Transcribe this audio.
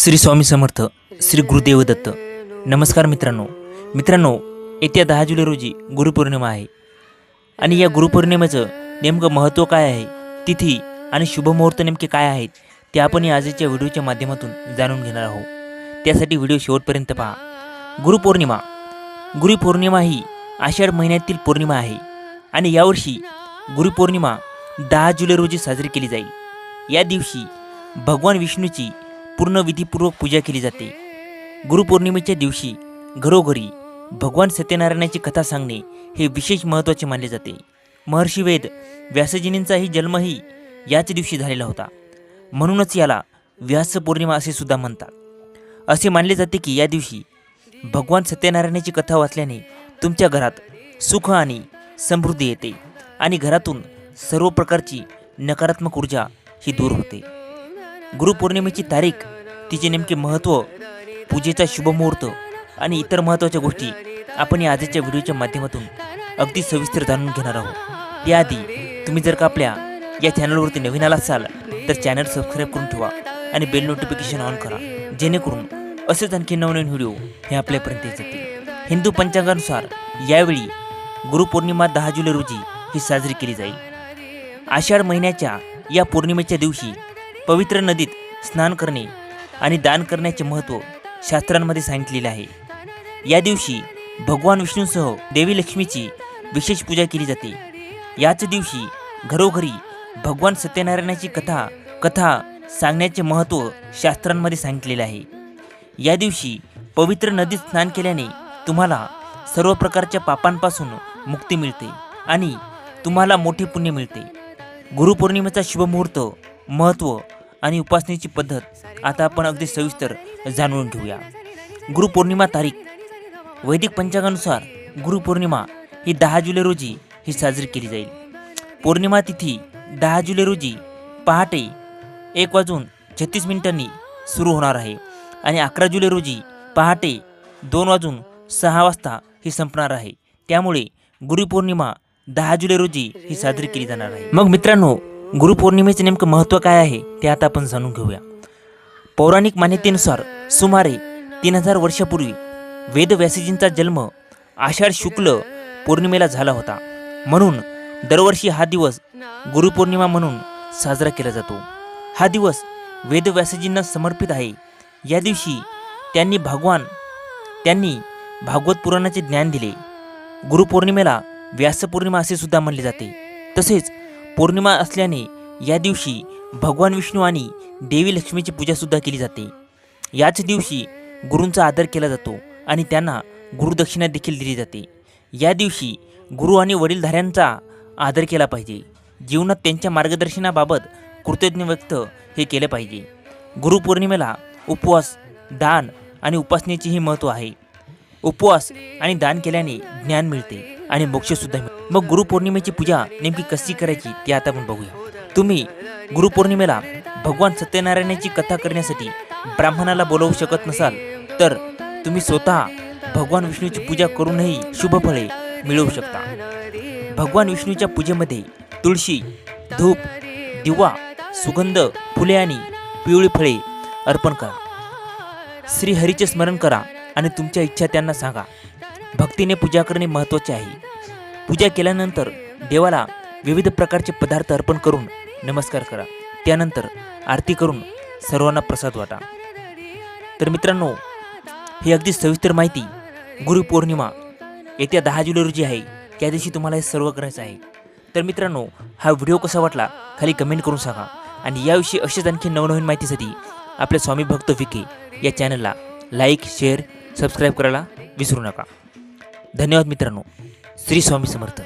श्री स्वामी समर्थ श्री गुरुदेव दत्त नमस्कार मित्रांनो. मित्रांनो येत्या दहा जुलै रोजी गुरुपौर्णिमा आहे. आणि या गुरुपौर्णिमेचं नेमकं महत्त्व काय आहे तिथी आणि शुभमुहूर्त नेमके काय आहेत ते आपण या आजच्या व्हिडिओच्या माध्यमातून जाणून घेणार आहोत. त्यासाठी व्हिडिओ शेवटपर्यंत पहा. गुरुपौर्णिमा. गुरुपौर्णिमा ही आषाढ महिन्यातील पौर्णिमा आहे. आणि यावर्षी गुरुपौर्णिमा दहा जुलै रोजी साजरी केली जाईल. या दिवशी भगवान विष्णूची पूर्ण विधीपूर्वक पूजा केली जाते. गुरुपौर्णिमेच्या दिवशी घरोघरी भगवान सत्यनारायणाची कथा सांगणे हे विशेष महत्त्वाचे मानले जाते. महर्षी वेद व्यासजींचाही जन्मही याच दिवशी झालेला होता. म्हणूनच याला व्यास पौर्णिमा असे सुद्धा म्हणतात. असे मानले जाते की या दिवशी भगवान सत्यनारायणाची कथा वाचल्याने तुमच्या घरात सुख आणि समृद्धी येते आणि घरातून सर्व प्रकारची नकारात्मक ऊर्जा ही दूर होते. गुरुपौर्णिमेची तारीख तिचे नेमके महत्त्व पूजेचा शुभमुहूर्त आणि इतर महत्त्वाच्या गोष्टी आपण या आजच्या व्हिडिओच्या माध्यमातून अगदी सविस्तर जाणून घेणार आहोत. त्याआधी तुम्ही जर का आपल्या या चॅनलवरती नवीन आला असाल तर चॅनल सबस्क्राईब करून ठेवा आणि बेल नोटिफिकेशन ऑन करा जेणेकरून असेच आणखी नवनवीन व्हिडिओ हे आपल्यापर्यंत येत जातील. हिंदू पंचांगानुसार यावेळी गुरुपौर्णिमा दहा जुलै रोजी ही साजरी केली जाईल. आषाढ महिन्याच्या या पौर्णिमेच्या दिवशी पवित्र नदीत स्नान करणे आणि दान करण्याचे महत्त्व शास्त्रांमध्ये सांगितलेले आहे. या दिवशी भगवान विष्णूसह देवी लक्ष्मीची विशेष पूजा केली जाते. याच दिवशी घरोघरी भगवान सत्यनारायणाची कथा कथा सांगण्याचे महत्त्व शास्त्रांमध्ये सांगितलेले आहे. या दिवशी पवित्र नदीत स्नान केल्याने तुम्हाला सर्व प्रकारच्या पापांपासून मुक्ती मिळते आणि तुम्हाला मोठे पुण्य मिळते. गुरुपौर्णिमेचा शुभमुहूर्त महत्त्व आणि उपासनेची पद्धत आता आपण अगदी सविस्तर जाणून घेऊया. गुरुपौर्णिमा तारीख. वैदिक पंचांगानुसार गुरुपौर्णिमा ही दहा जुलै रोजी ही साजरी केली जाईल. पौर्णिमा तिथी दहा जुलै रोजी पहाटे एक वाजून छत्तीस मिनिटांनी सुरू होणार आहे आणि अकरा जुलै रोजी पहाटे दोन वाजून सहा वाजता ही संपणार आहे. त्यामुळे गुरुपौर्णिमा दहा जुलै रोजी ही साजरी केली जाणार आहे. मग मित्रांनो गुरुपौर्णिमेचे नेमकं महत्त्व काय आहे ते आता आपण जाणून घेऊया. पौराणिक मान्यतेनुसार सुमारे तीन हजार वर्षापूर्वी वेदव्यासीजींचा जन्म आषाढ शुक्ल पौर्णिमेला झाला होता. म्हणून दरवर्षी हा दिवस गुरुपौर्णिमा म्हणून साजरा केला जातो. हा दिवस वेदव्यासजींना समर्पित आहे. या दिवशी त्यांनी भगवान त्यांनी भागवत पुराणाचे ज्ञान दिले. गुरुपौर्णिमेला व्यासपौर्णिमा असे सुद्धा म्हणले जाते. तसेच पौर्णिमा असल्याने या दिवशी भगवान विष्णू आणि देवी लक्ष्मीची पूजासुद्धा केली जाते. याच दिवशी गुरूंचा आदर केला जातो आणि त्यांना गुरुदक्षिणा देखील दिली जाते. या दिवशी गुरु आणि वडीलधाऱ्यांचा आदर केला पाहिजे. जीवनात त्यांच्या मार्गदर्शनाबाबत कृतज्ञ व्यक्त हे केले पाहिजे. गुरुपौर्णिमेला उपवास दान आणि उपासनेचेही महत्त्व आहे. उपवास आणि दान केल्याने ज्ञान मिळते. आणि मोक्षसुद्धा मिळतो मग गुरुपौर्णिमेची पूजा नेमकी कशी करायची ते आता आपण बघूया. तुम्ही गुरुपौर्णिमेला भगवान सत्यनारायणाची कथा करण्यासाठी ब्राह्मणाला बोलवू शकत नसाल तर तुम्ही स्वतः भगवान विष्णूची पूजा करूनही शुभ फळे मिळवू शकता. भगवान विष्णूच्या पूजेमध्ये तुळशी धूप दिवा सुगंध फुले आणि पिवळी फळे अर्पण करा. श्रीहरीचे स्मरण करा आणि तुमच्या इच्छा त्यांना सांगा. भक्तीने पूजा करणे महत्त्वाचे आहे. पूजा केल्यानंतर देवाला विविध प्रकारचे पदार्थ अर्पण करून नमस्कार करा. त्यानंतर आरती करून सर्वांना प्रसाद वाटा. तर मित्रांनो ही अगदी सविस्तर माहिती गुरुपौर्णिमा येत्या दहा जुलै रोजी आहे. त्या दिवशी तुम्हाला हे सर्व करायचं आहे. तर मित्रांनो हा व्हिडिओ कसा वाटला खाली कमेंट करून सांगा. आणि याविषयी अशीच आणखी नवनवीन माहितीसाठी आपल्या स्वामी भक्त विके या चॅनलला लाईक शेअर सबस्क्राईब करायला विसरू नका. धन्यवाद मित्रांनो श्री स्वामी समर्थ